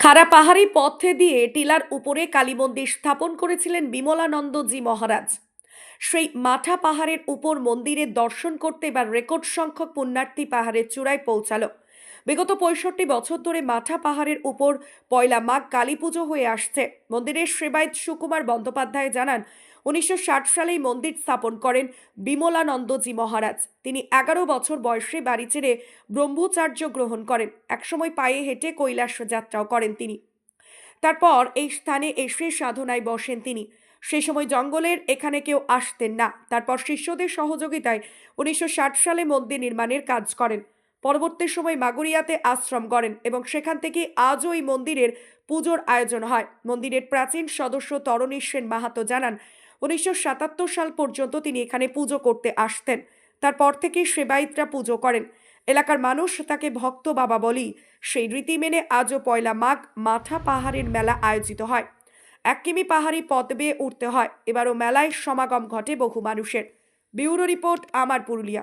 খাড়া পাহাড়ি পথে দিয়ে টিলার উপরে কালী মন্দির স্থাপন করেছিলেন বিমলানন্দজি মহারাজ। সেই মাঠা পাহাড়ের উপর মন্দিরের দর্শন করতে এবার রেকর্ড সংখ্যক পুণ্যার্থী পাহাড়ের চূড়ায় পৌঁছালো। বিগত পঁয়ষট্টি বছর ধরে মাঠা পাহাড়ের উপর পয়লা মাঘ কালী পুজো হয়ে আসছে। মন্দিরের সেবায়ত সুকুমার বন্দ্যোপাধ্যায় জানান উনিশশো সালে এই মন্দির স্থাপন করেন বিমলানন্দজি মহারাজ। তিনি এগারো বছর বয়সে বাড়ি ছেড়ে ব্রহ্মচার্য গ্রহণ করেন। একসময় পায়ে হেঁটে কৈলাস যাত্রাও করেন তিনি। তারপর এই স্থানে এসে সাধনায় বসেন তিনি। সেই সময় জঙ্গলের এখানে কেউ আসতেন না। তারপর শিষ্যদের সহযোগিতায় উনিশশো ষাট সালে মন্দির নির্মাণের কাজ করেন। পরবর্তী সময় মাগুরিয়াতে আশ্রম করেন এবং সেখান থেকে আজও এই মন্দিরের পুজোর আয়োজন হয়। মন্দিরের প্রাচীন সদস্য তরণী সেন মাহাতো জানান উনিশশো সাতাত্তর সাল পর্যন্ত তিনি এখানে পুজো করতে আসতেন। তারপর থেকে সেবায়িতরা পুজো করেন। এলাকার মানুষ তাকে ভক্ত বাবা বলি সেই রীতি মেনে আজও পয়লা মাঘ মাথা পাহাড়ের মেলা আয়োজিত হয়। এক কিমি পাহাড়ি পথ বেয়ে উঠতে হয়। এবারও মেলায় সমাগম ঘটে বহু মানুষের। ব্যুরো রিপোর্ট আমার পুরুলিয়া।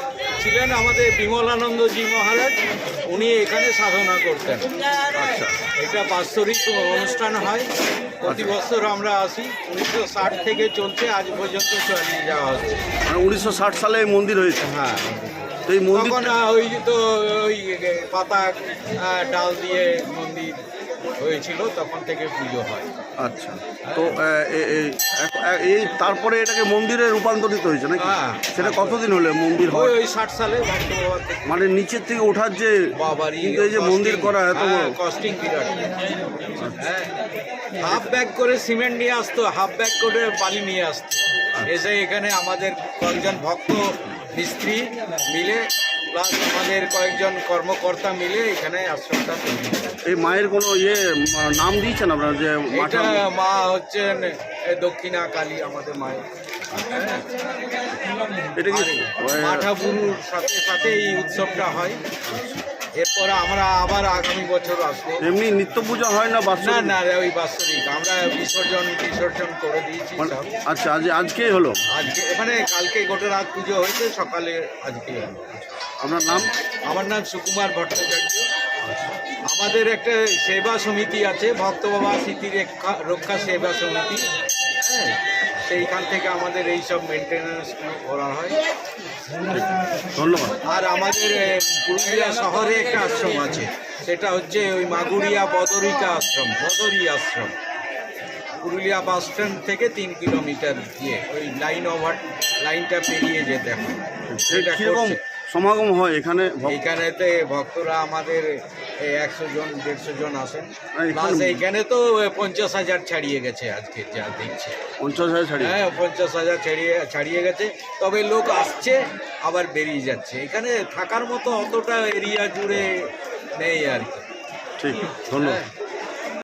ছিলেন আমাদের বিমলানন্দজি মহারাজ। উনি এখানে সাধনা করতেন। আচ্ছা এটা বাৎসরিক অনুষ্ঠান হয়। প্রতি বছর আমরা আসি। উনিশশো ষাট থেকে চলছে আজ পর্যন্ত চালিয়ে যাওয়া হচ্ছে। মানে উনিশশো ষাট সালে এই মন্দির হয়েছে? হ্যাঁ। তো এই মন্দির ওই তো ওই পাতা ডাল দিয়ে মন্দির হয়েছিল তখন থেকে পুজো হয়। আচ্ছা। তো এই তারপরে এটাকে মন্দিরে রূপান্তরিত হয়েছে নাকি? হ্যাঁ। সেটা কতদিন হলে মন্দির হয় ওই ষাট সালে মানে নিচের থেকে ওঠার যে কিন্তু এই যে মন্দির করা এত কস্টিং বিরাট। হ্যাঁ। হাফ ব্যাগ করে সিমেন্ট নিয়ে আসতো হাফ ব্যাগ করে বালি নিয়ে আসতো। এসে এখানে আমাদের কয়েকজন ভক্ত মিস্ত্রি মিলে প্লাস আমাদের কয়েকজন কর্মকর্তা মিলে এখানে আশ্রমটা এই মায়ের কোনো ইয়ে নাম দিয়েছেন আপনারা যে মাঠা এটা মা হচ্ছেন দক্ষিণা কালী আমাদের মায়ের। এটা কি? মাঠাপুরুর সাথে সাথে এই উৎসবটা হয়। এরপর আমরা আবার আগামী বছর আসব। এমনি নিত্য পূজা হয় না না না ওই বাৎসরিক। আমরা বিসর্জন বিসর্জন করে দিয়েছি মানে- আচ্ছা আজ আজকেই হলো? আজকে এখানে কালকে গোটা রাত পুজো হয়েছে সকালে আজকে হলো। আপনার নাম? আমার নাম সুকুমার ভট্টাচার্য। আমাদের একটা সেবা সমিতি আছে ভক্ত বাবা স্মৃতি রক্ষা রক্ষা সেবা সমিতি। হ্যাঁ সেইখান থেকে আমাদের এই সব মেনটেন্যান্সগুলো করা হয়। ধন্যবাদ। আর আমাদের পুরুলিয়া শহরে একটা আশ্রম আছে। সেটা হচ্ছে ওই মাগুরিয়া বদরিকা আশ্রম বদরি আশ্রম। পুরুলিয়া বাস স্ট্যান্ড থেকে তিন কিলোমিটার গিয়ে ওই লাইন ওভার লাইনটা পেরিয়ে যেতে হয়। সেটা। সমাগম হয় এখানে? এখানেতে ভক্তরা আমাদের একশো জন দেড়শো জন আসেন আর এখানে- তো পঞ্চাশ হাজার ছাড়িয়ে গেছে আজকে যা দেখছে। পঞ্চাশ হাজার ছাড়িয়ে হ্যাঁ পঞ্চাশ হাজার ছাড়িয়ে ছাড়িয়ে গেছে। তবে লোক আসছে আবার বেরিয়ে যাচ্ছে। এখানে থাকার মতো অতটা এরিয়া জুড়ে নেই আর কি। ঠিক ধন্যবাদ। হ্যাঁ।